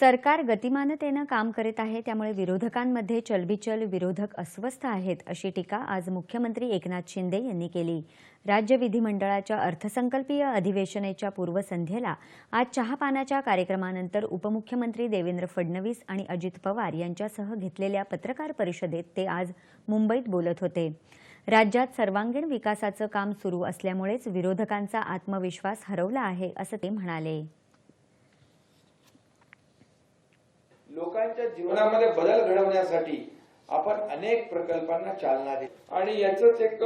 सरकार गतिमानतेनं काम करीत आहे त्यामुळे विरोधकांमध्ये चलबिचल विरोधक अस्वस्थ आहेत अशी टीका आज मुख्यमंत्री एकनाथ शिंदे यांनी केली. राज्य विधिमंडळाच्या अर्थसंकल्पीय अधिवेशनाच्या पूर्वसंध्येला आज चहापानाच्या कार्यक्रमानंतर उपमुख्यमंत्री देवेंद्र फडणवीस आणि अजित पवार यांच्यासह घेतलेल्या पत्रकार परिषदेत ते आज मुंबईत बोलत होते. राज्यात सर्वांगीण विकासाचं काम सुरू असल्यामुळेच विरोधकांचा आत्मविश्वास हरवला आहे असं ते म्हणाले. लोकांच्या जीवनामध्ये बदल घडवण्यासाठी आपण अनेक प्रकल्पांना चालना देतो आणि याच एक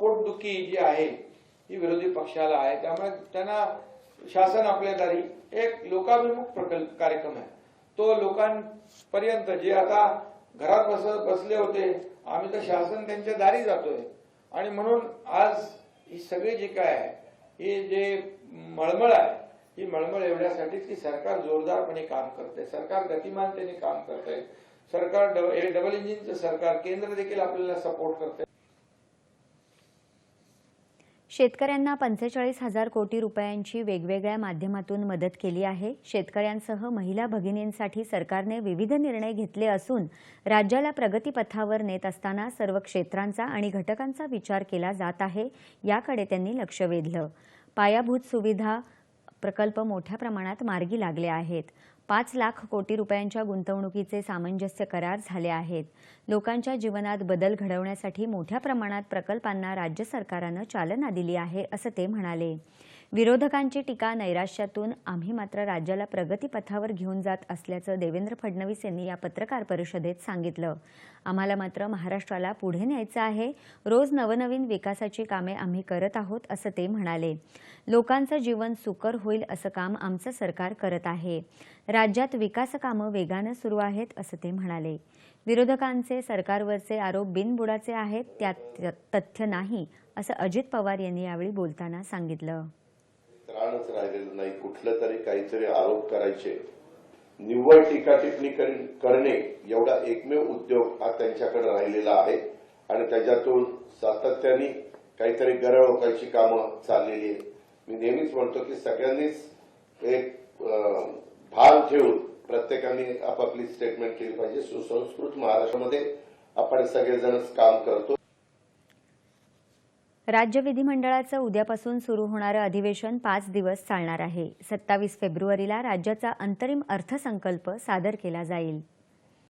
पोटदुखी जी आहे ही विरोधी पक्षाला आहे. त्यामुळे त्यांना शासन आपल्या दारी एक लोकाभिमुख प्रकल्प कार्यक्रम आहे. तो लोकांपर्यंत जे आता घरात बस बसले होते आम्ही तर शासन त्यांच्या दारी जातोय. आणि म्हणून आज ही सगळी जी काय आहे ही जे मळमळ आहे ही मळमळ एवढ्यासाठी की सरकार जोरदारपणे काम करते सरकार गतिमानतेने काम करते सरकार डबल इंजिनचं सरकार केंद्र देखील आपल्याला सपोर्ट करते शेतकऱ्यांना पंचेचाळीस हजार कोटी रुपयांची वेगवेगळ्या माध्यमातून मदत केली आहे. शेतकऱ्यांसह महिला भगिनींसाठी सरकारने विविध निर्णय घेतले असून राज्याला प्रगतीपथावर नेत असताना सर्व क्षेत्रांचा आणि घटकांचा विचार केला जात आहे याकडे त्यांनी लक्ष वेधलं. पायाभूत सुविधा प्रकल्प मोठ्या प्रमाणात मार्गी लागले आहेत. पाच लाख कोटी रुपयांच्या गुंतवणुकीचे सामंजस्य करार झाले आहेत. लोकांच्या जीवनात बदल घडवण्यासाठी मोठ्या प्रमाणात प्रकल्पांना राज्य सरकारानं चालना दिली आहे असं ते म्हणाले. विरोधकांची टीका नैराश्यातून आम्ही मात्र राज्याला प्रगतीपथावर घेऊन जात असल्याचं देवेंद्र फडणवीस यांनी या पत्रकार परिषदेत सांगितलं. आम्हाला मात्र महाराष्ट्राला पुढे न्यायचं आहे. रोज नवनवीन विकासाची कामे आम्ही करत आहोत असं ते म्हणाले. लोकांचं जीवन सुकर होईल असं काम आमचं सरकार करत आहे. राज्यात विकास कामं वेगानं सुरू आहेत असं ते म्हणाले. विरोधकांचे सरकारवरचे आरोप बिनबुडाचे आहेत त्यात तथ्य नाही असं अजित पवार यांनी यावेळी बोलताना सांगितलं. त्राणच राहिलेलं नाही. कुठलं तरी काहीतरी आरोप करायचे. निव्वळ टीका टिप्पणी करणे एवढा एकमेव उद्योग हा त्यांच्याकडे राहिलेला आहे. आणि त्याच्यातून सातत्याने काहीतरी गरळ ओकायची कामं चाललेली आहेत. मी नेहमीच म्हणतो की सगळ्यांनीच एक भान ठेवून प्रत्येकाने आपापली स्टेटमेंट केली पाहिजे. सुसंस्कृत महाराष्ट्रामध्ये आपण सगळेजणच काम करतो. राज्य विधिमंडळाचं उद्यापासून सुरू होणारं अधिवेशन पाच दिवस चालणार आहे. सत्तावीस फेब्रुवारीला राज्याचा अंतरिम अर्थसंकल्प सादर केला जाईल.